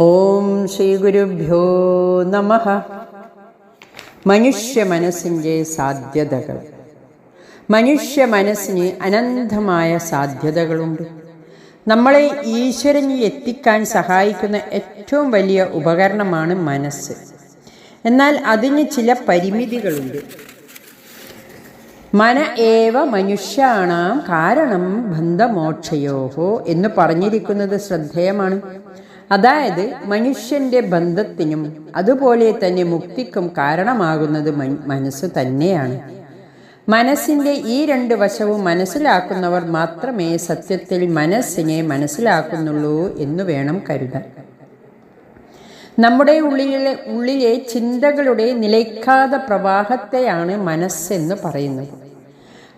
ഓം ശ്രീ ഗുരുഭ്യോ നമ. മനുഷ്യ മനസ്സിന്റെ സാധ്യതകൾ. മനുഷ്യ മനസ്സിന് അനന്തമായ സാധ്യതകളുണ്ട്. നമ്മളെ ഈശ്വരനിൽ എത്തിക്കാൻ സഹായിക്കുന്ന ഏറ്റവും വലിയ ഉപകരണമാണ് മനസ്സ്. എന്നാൽ അതിന് ചില പരിമിതികളുണ്ട്. മന ഏവ മനുഷ്യാണാം കാരണം ബന്ധമോക്ഷയോഹോ എന്ന് പറഞ്ഞിരിക്കുന്നത് ശ്രദ്ധേയമാണ്. അതായത് മനുഷ്യന്റെ ബന്ധത്തിനും അതുപോലെ തന്നെ മുക്തിക്കും കാരണമാകുന്നത് മനസ്സ് തന്നെയാണ്. മനസ്സിന്റെ ഈ രണ്ട് വശവും മനസ്സിലാക്കുന്നവർ മാത്രമേ സത്യത്തിൽ മനസ്സിനെ മനസ്സിലാക്കുന്നുള്ളൂ എന്ന് വേണം കരുതാൻ. നമ്മുടെ ഉള്ളിലെ ഉള്ളിലെ ചിന്തകളുടെ നിലയ്ക്കാത പ്രവാഹത്തെയാണ് മനസ്സെന്ന് പറയുന്നത്.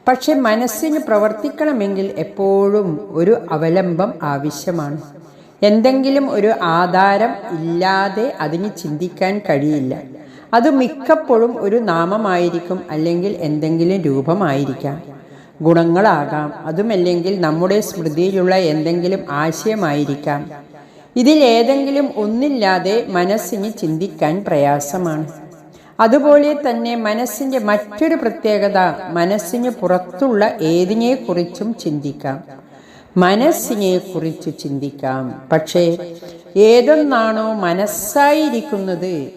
പക്ഷെ മനസ്സിന് പ്രവർത്തിക്കണമെങ്കിൽ എപ്പോഴും ഒരു അവലംബം ആവശ്യമാണ്. എന്തെങ്കിലും ഒരു ആധാരം ഇല്ലാതെ അതിന് ചിന്തിക്കാൻ കഴിയില്ല. അത് മിക്കപ്പോഴും ഒരു നാമമായിരിക്കും അല്ലെങ്കിൽ എന്തെങ്കിലും രൂപമായിരിക്കാം. ഗുണങ്ങളാകാം അതുമല്ലെങ്കിൽ നമ്മുടെ സ്മൃതിയിലുള്ള എന്തെങ്കിലും ആശയമായിരിക്കാം. ഇതിലേതെങ്കിലും ഒന്നില്ലാതെ മനസ്സിന് ചിന്തിക്കാൻ പ്രയാസമാണ്. അതുപോലെ തന്നെ മനസ്സിന്റെ മറ്റൊരു പ്രത്യേകത മനസ്സിന് പുറത്തുള്ള ഏതിനെക്കുറിച്ചും ചിന്തിക്കാം. മനസ്സിനെ കുറിച്ച് ചിന്തിക്കാം. പക്ഷേ ഏതൊന്നാണോ മനസ്സായിരിക്കുന്നത്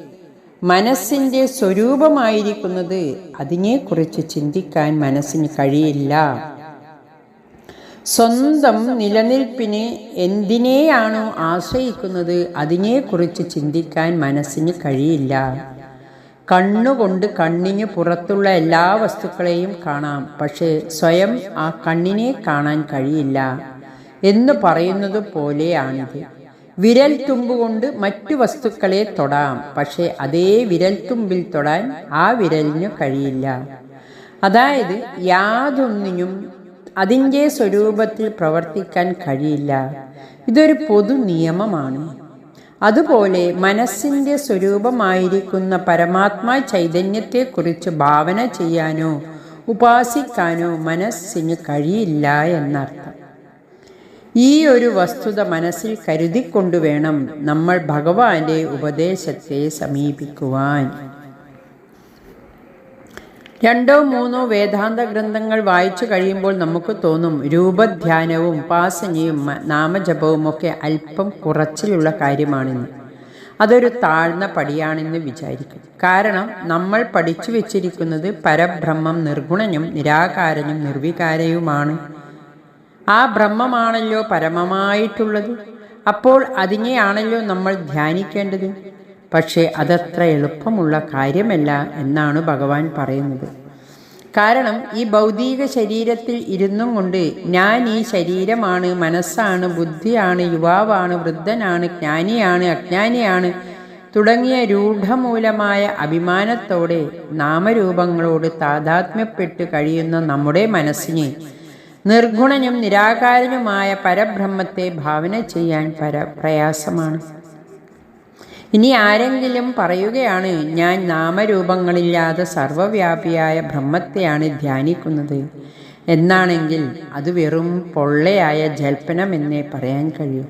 മനസ്സിന്റെ സ്വരൂപമായിരിക്കുന്നത് അതിനെക്കുറിച്ച് ചിന്തിക്കാൻ മനസ്സിന് കഴിയില്ല. സ്വന്തം നിലനിൽപ്പിന് എന്തിനെയാണോ ആശ്രയിക്കുന്നത് അതിനെക്കുറിച്ച് ചിന്തിക്കാൻ മനസ്സിന് കഴിയില്ല. കണ്ണുകൊണ്ട് കണ്ണിന് പുറത്തുള്ള എല്ലാ വസ്തുക്കളെയും കാണാം. പക്ഷേ സ്വയം ആ കണ്ണിനെ കാണാൻ കഴിയില്ല എന്ന് പറയുന്നത് പോലെയാണിത്. വിരൽ തുമ്പുകൊണ്ട് മറ്റു വസ്തുക്കളെ തൊടാം. പക്ഷേ അതേ വിരൽ തുമ്പിൽ തൊടാൻ ആ വിരലിന് കഴിയില്ല. അതായത് യാതൊന്നിനും അതിന്റെ സ്വരൂപത്തിൽ പ്രവർത്തിക്കാൻ കഴിയില്ല. ഇതൊരു പൊതു നിയമമാണ്. അതുപോലെ മനസ്സിന്റെ സ്വരൂപമായിരിക്കുന്ന പരമാത്മാ ചൈതന്യത്തെക്കുറിച്ച് ഭാവന ചെയ്യാനോ ഉപാസിക്കാനോ മനസ്സിന് കഴിയില്ല എന്നർത്ഥം. ഈ ഒരു വസ്തുത മനസ്സിൽ കരുതിക്കൊണ്ടുവേണം നമ്മൾ ഭഗവാന്റെ ഉപദേശത്തെ സമീപിക്കുവാൻ. രണ്ടോ മൂന്നോ വേദാന്ത ഗ്രന്ഥങ്ങൾ വായിച്ചു കഴിയുമ്പോൾ നമുക്ക് തോന്നും രൂപധ്യാനവും ഉപാസനയും നാമജപവും ഒക്കെ അല്പം കുറച്ചിലുള്ള കാര്യമാണെന്ന്. അതൊരു താഴ്ന്ന പടിയാണെന്ന് വിചാരിക്കും. കാരണം നമ്മൾ പഠിച്ചു വെച്ചിരിക്കുന്നത് പരബ്രഹ്മം നിർഗുണനും നിരാകാരനും നിർവികാരയുമാണ്. ആ ബ്രഹ്മമാണല്ലോ പരമമായിട്ടുള്ളത്. അപ്പോൾ അതിനെയാണല്ലോ നമ്മൾ ധ്യാനിക്കേണ്ടത്. പക്ഷേ അതത്ര എളുപ്പമുള്ള കാര്യമല്ല എന്നാണ് ഭഗവാൻ പറയുന്നത്. കാരണം ഈ ഭൗതിക ശരീരത്തിൽ ഇരുന്നും കൊണ്ട് ഞാൻ ഈ ശരീരമാണ് മനസ്സാണ് ബുദ്ധിയാണ് യുവാവാണ് വൃദ്ധനാണ് ജ്ഞാനിയാണ് അജ്ഞാനിയാണ് തുടങ്ങിയ രൂഢമൂലമായ അഭിമാനത്തോടെ നാമരൂപങ്ങളോട് താതാത്മ്യപ്പെട്ട് കഴിയുന്ന നമ്മുടെ മനസ്സിനെ നിർഗുണനും നിരാകാരനുമായ പരബ്രഹ്മത്തെ ഭാവന ചെയ്യാൻ പര പ്രയാസമാണ്. ഇനി ആരെങ്കിലും പറയുകയാണ് ഞാൻ നാമരൂപങ്ങളില്ലാതെ സർവവ്യാപിയായ ബ്രഹ്മത്തെയാണ് ധ്യാനിക്കുന്നത്. എന്നാണെങ്കിൽ അത് വെറും പൊള്ളയായ ജൽപ്പനമെന്നേ പറയാൻ കഴിയൂ.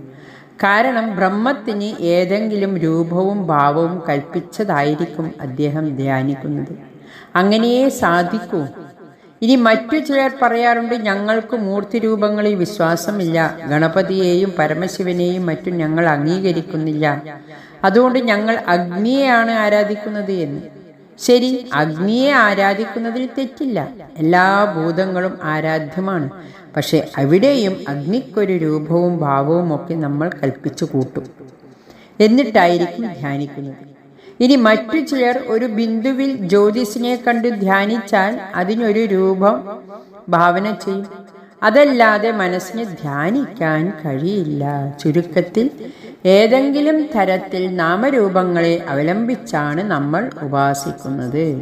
കാരണം ബ്രഹ്മത്തിന് ഏതെങ്കിലും രൂപവും ഭാവവും കൽപ്പിച്ചതായിരിക്കും അദ്ദേഹം ധ്യാനിക്കുന്നത്. അങ്ങനെയേ സാധിക്കൂ. ഇനി മറ്റു ചിലർ പറയാറുണ്ട് ഞങ്ങൾക്ക് മൂർത്തി മൂർത്തിരൂപങ്ങളിൽ വിശ്വാസമില്ല. ഗണപതിയെയും പരമശിവനെയും മറ്റും ഞങ്ങൾ അംഗീകരിക്കുന്നില്ല. അതുകൊണ്ട് ഞങ്ങൾ അഗ്നിയെയാണ് ആരാധിക്കുന്നത് എന്ന്. ശരി അഗ്നിയെ ആരാധിക്കുന്നതിൽ തെറ്റില്ല. എല്ലാ ഭൂതങ്ങളും ആരാധ്യമാണ്. പക്ഷെ അവിടെയും അഗ്നിക്കൊരു രൂപവും ഭാവവും ഒക്കെ നമ്മൾ കൽപ്പിച്ചു കൂട്ടും. എന്നിട്ടായിരിക്കും ധ്യാനിക്കുന്നത്. ഇനി മറ്റു ചിലർ ഒരു ബിന്ദുവിൽ ജ്യോതിസിനെ കണ്ട് ധ്യാനിച്ചാൽ അതിനൊരു രൂപം ഭാവന ചെയ്യും. അതല്ലാതെ മനസ്സിന് ധ്യാനിക്കാൻ കഴിയില്ല. ചുരുക്കത്തിൽ ഏതെങ്കിലും തരത്തിൽ നാമരൂപങ്ങളെ അവലംബിച്ചാണ് നമ്മൾ ഉപാസിക്കുന്നത്.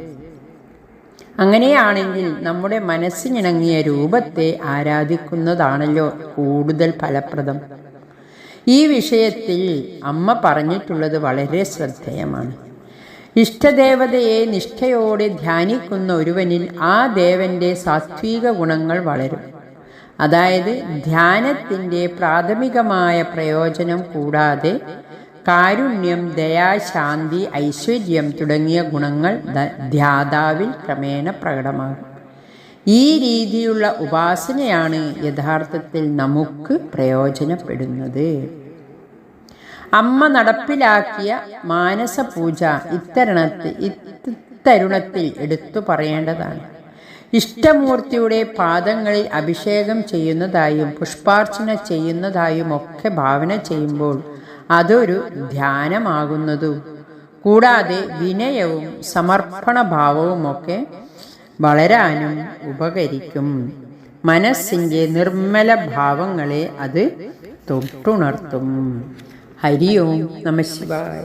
അങ്ങനെയാണെങ്കിൽ നമ്മുടെ മനസ്സിനിണങ്ങിയ രൂപത്തെ ആരാധിക്കുന്നതാണല്ലോ കൂടുതൽ ഫലപ്രദം. ഈ വിഷയത്തിൽ അമ്മ പറഞ്ഞിട്ടുള്ളത് വളരെ ശ്രദ്ധേയമാണ്. ഇഷ്ടദേവതയെ നിഷ്ഠയോടെ ധ്യാനിക്കുന്ന ഒരുവനിൽ ആ ദേവന്റെ സാത്വിക ഗുണങ്ങൾ വളരും. അതായത് ധ്യാനത്തിന്റെ പ്രാഥമികമായ പ്രയോജനം കൂടാതെ കാരുണ്യം ദയാ ശാന്തി ഐശ്വര്യം തുടങ്ങിയ ഗുണങ്ങൾ ധ്യാതാവിൽ ക്രമേണ പ്രകടമാകും. ഈ രീതിയുള്ള ഉപാസനയാണ് യഥാർത്ഥത്തിൽ നമുക്ക് പ്രയോജനപ്പെടുന്നത്. അമ്മ നടപ്പിലാക്കിയ മാനസപൂജ ഇത്തരണത്തിൽ ഇത്തരുണത്തിൽ എടുത്തു പറയേണ്ടതാണ്. ഇഷ്ടമൂർത്തിയുടെ പാദങ്ങളിൽ അഭിഷേകം ചെയ്യുന്നതായും പുഷ്പാർച്ചന ചെയ്യുന്നതായും ഒക്കെ ഭാവന ചെയ്യുമ്പോൾ അതൊരു ധ്യാനമാകുന്നതും കൂടാതെ വിനയവും ഒക്കെ വളരാനും ഉപകരിക്കും. മനസ്സിന്റെ നിർമ്മല ഭാവങ്ങളെ അത് തൊട്ടുണർത്തും. ഹരി ഓം നമ ശിവായ.